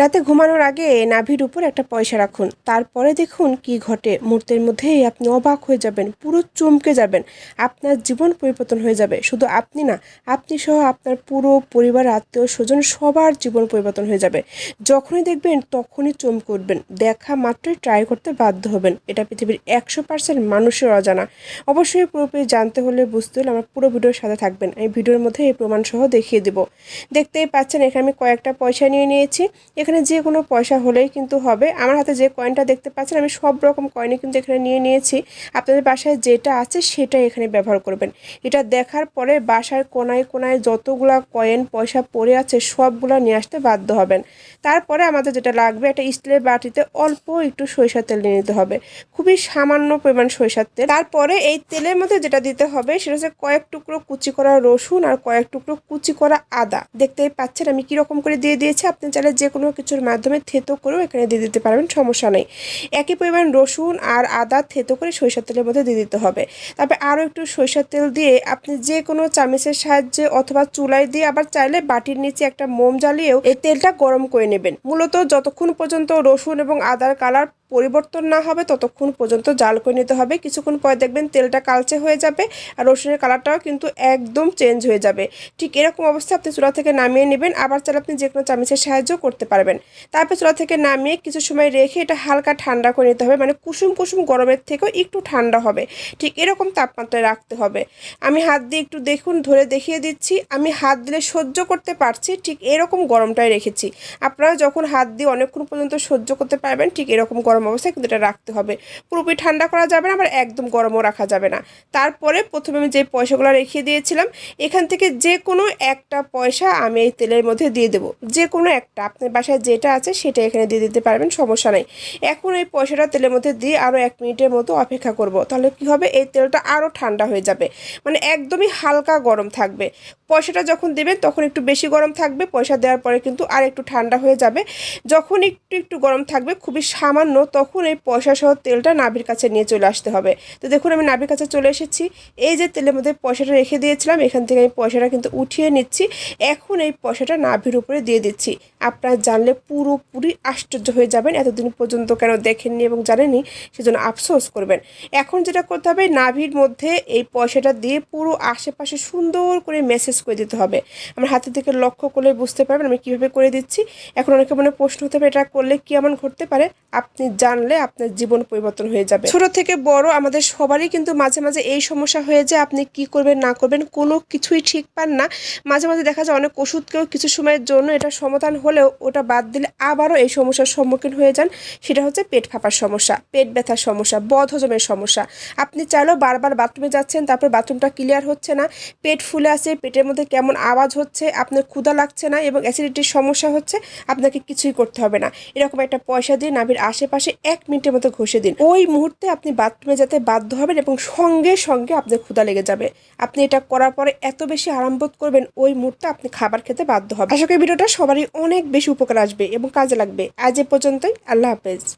রাতে ঘুমানোর আগে নাভির উপর একটা পয়সা রাখুন। তারপরে দেখুন কি ঘটে। মুহূর্তের মধ্যেই আপনি অবাক হয়ে যাবেন, পুরো চমকে যাবেন। আপনার জীবন পরিবর্তন হয়ে যাবে। শুধু আপনি না, আপনি সহ আপনার পুরো পরিবার, আত্মীয় স্বজন সবার জীবন পরিবর্তন হয়ে যাবে। যখনই দেখবেন তখনই চমকে উঠবেন। দেখা মাত্রই ট্রাই করতে বাধ্য হবেন। এটা পৃথিবীর একশো পার্সেন্ট মানুষের অজানা। অবশ্যই পুরোপুরি জানতে হলে বুঝতে হলে আমার পুরো ভিডিওর সাথে থাকবেন। আমি ভিডিওর মধ্যে এই প্রমাণ সহ দেখিয়ে দেবো। দেখতেই পাচ্ছেন, এখানে আমি কয়েকটা পয়সা নিয়ে নিয়েছি। এখানে যে কোনো পয়সা হলেই কিন্তু হবে। আমার হাতে যে কয়েনটা দেখতে পাচ্ছেন, আমি সব রকম কয়েনই কিন্তু এখানে নিয়ে নিয়েছি। আপনাদের বাসায় যেটা আছে সেটাই এখানে ব্যবহার করবেন। এটা দেখার পরে বাসার কোনায় কোনায় যতগুলা কয়েন পয়সা পড়ে আছে সবগুলো নিয়ে আসতে বাধ্য হবেন। তারপরে আমাদের যেটা লাগবে, একটা স্টিলের বাটিতে অল্প একটু সরিষার তেল নিয়ে নিতে হবে। খুবই সামান্য পরিমাণ সরিষার তেল। তারপরে এই তেলের মধ্যে যেটা দিতে হবে সেটা হচ্ছে কয়েক টুকরো কুচি করা রসুন আর কয়েক টুকরো কুচি করা আদা। দেখতেই পাচ্ছেন আমি কীরকম করে দিয়ে দিয়েছি। আপনি চাইলে যে কোনো কিছুর মাধ্যমে থেতো করেও এখানে দিয়ে দিতে পারবেন, সমস্যা নেই। একই পরিমাণ রসুন আর আদা থেতো করে সরিষার তেলের মধ্যে দিয়ে দিতে হবে। তারপরে আরও একটু সরিষার তেল দিয়ে আপনি যে কোনো চামিচের সাহায্যে অথবা চুলাই দিয়ে আবার চাইলে বাটির নিচে একটা মোম জ্বালিয়েও এই তেলটা গরম করে নেবেন। মূলত যতক্ষণ পর্যন্ত রসুন এবং আদার কালার পরিবর্তন না হবে, ততক্ষণ পর্যন্ত জাল করে নিতে হবে। কিছুক্ষণ পরে দেখবেন তেলটা কালচে হয়ে যাবে আর রসুনের কালারটাও কিন্তু একদম চেঞ্জ হয়ে যাবে। ঠিক এরকম অবস্থা আপনি চুলা থেকে নামিয়ে নেবেন। আবার চাইলে আপনি যে কোনো চামচের সাহায্য করতে পারবেন। তারপর চুলা থেকে নামিয়ে কিছু সময় রেখে এটা হালকা ঠান্ডা করে নিতে হবে। মানে কুসুম কুসুম গরমের থেকেও একটু ঠান্ডা হবে। ঠিক এরকম তাপমাত্রায় রাখতে হবে। আমি হাত দিয়ে একটু দেখুন, ধরে দেখিয়ে দিচ্ছি। আমি হাত দিলে সহ্য করতে পারছি, ঠিক এরকম গরমটাই রেখেছি। আপনারা যখন হাত দিয়ে অনেকক্ষণ পর্যন্ত সহ্য করতে পারবেন, ঠিক এরকম গরম অবস্থায় কিন্তু এটা রাখতে হবে। পুরোপুরি ঠান্ডা করা যাবে না, আবার একদম গরমও রাখা যাবে না। তারপরে প্রথমে আমি যে পয়সাগুলো রেখে দিয়েছিলাম, এখান থেকে যে কোনো একটা পয়সা আমি এই তেলের মধ্যে দিয়ে দেবো। যে কোনো একটা আপনার বাসায় যেটা আছে সেটা এখানে দিয়ে দিতে পারবেন, সমস্যা নেই। এখন এই পয়সাটা তেলের মধ্যে দিয়ে আরও এক মিনিটের মতো অপেক্ষা করব, তাহলে কি হবে? এই তেলটা আরও ঠান্ডা হয়ে যাবে। মানে একদমই হালকা গরম থাকবে। পয়সাটা যখন দেবেন, তখন একটু বেশি গরম থাকবে, পয়সা দেওয়ার পরে কিন্তু আর একটু ঠান্ডা হয়ে যাবে। যখন একটু একটু গরম থাকবে, খুবই সামান্য তখন এই পয়সা সহ তেলটা নাভির কাছে নিয়ে চলে আসতে হবে। তো দেখুন, আমি নাভির কাছে চলে এসেছি। এই যে তেলের মধ্যে পয়সাটা রেখে দিয়েছিলাম, এখান থেকে আমি পয়সাটা কিন্তু উঠিয়ে নিচ্ছি। এখন এই পয়সাটা নাভির উপরে দিয়ে দিচ্ছি। আপনারা জানলে পুরোপুরি আশ্চর্য হয়ে যাবেন, এতদিন পর্যন্ত কেন দেখেননি এবং জানেননি, সেজন্য আফসোস করবেন। এখন যেটা করতে হবে, নাভির মধ্যে এই পয়সাটা দিয়ে পুরো আশেপাশে সুন্দর করে মেসেজ করে দিতে হবে। আমার হাতের দিকে লক্ষ্য করলে বুঝতে পারবেন আমি কীভাবে করে দিচ্ছি। এখন অনেকে মনে প্রশ্ন হতে পারে, এটা করলে কি এমন ঘটতে পারে? আপনি জানলে আপনার জীবন পরিবর্তন হয়ে যাবে। ছোট থেকে বড় আমাদের সবারই কিন্তু মাঝে মাঝে এই সমস্যা হয়ে যায়, আপনি কি করবেন, না করবেন, কোনো কিছুই ঠিক পান না। মাঝে মাঝে দেখা যায় অনেক ওষুধকেও কিছু সময়ের জন্য এটা সমাধান হলেও ওটা বাদ দিলে আবারও এই সমস্যার সম্মুখীন হয়ে যান। সেটা হচ্ছে পেট ফাঁপার সমস্যা, পেট ব্যথার সমস্যা বদ হজমের সমস্যা। আপনি চাইলেও বারবার বাথরুমে যাচ্ছেন, তারপর বাথরুমটা ক্লিয়ার হচ্ছে না, পেট ফুলে আছে পেটের মধ্যে কেমন আওয়াজ হচ্ছে, আপনার ক্ষুধা লাগছে না এবং অ্যাসিডিটির সমস্যা হচ্ছে, আপনাকে কিছুই করতে হবে না। এরকম একটা পয়সা দিয়ে নাভির আশেপাশে এক মিনিটের মতো ঘষে দিন। ওই মুহূর্তে আপনি বাথরুমে যেতে বাধ্য হবেন এবং সঙ্গে সঙ্গে আপনার ক্ষুদা লেগে যাবে। আপনি এটা করার পরে এত বেশি আরাম বোধ করবেন, ওই মুহূর্তে আপনি খাবার খেতে বাধ্য হবেন। আশা করি ভিডিওটা সবারই অনেক বেশি উপকার আসবে এবং কাজে লাগবে। আজ এ পর্যন্তই, আল্লাহ হাফেজ।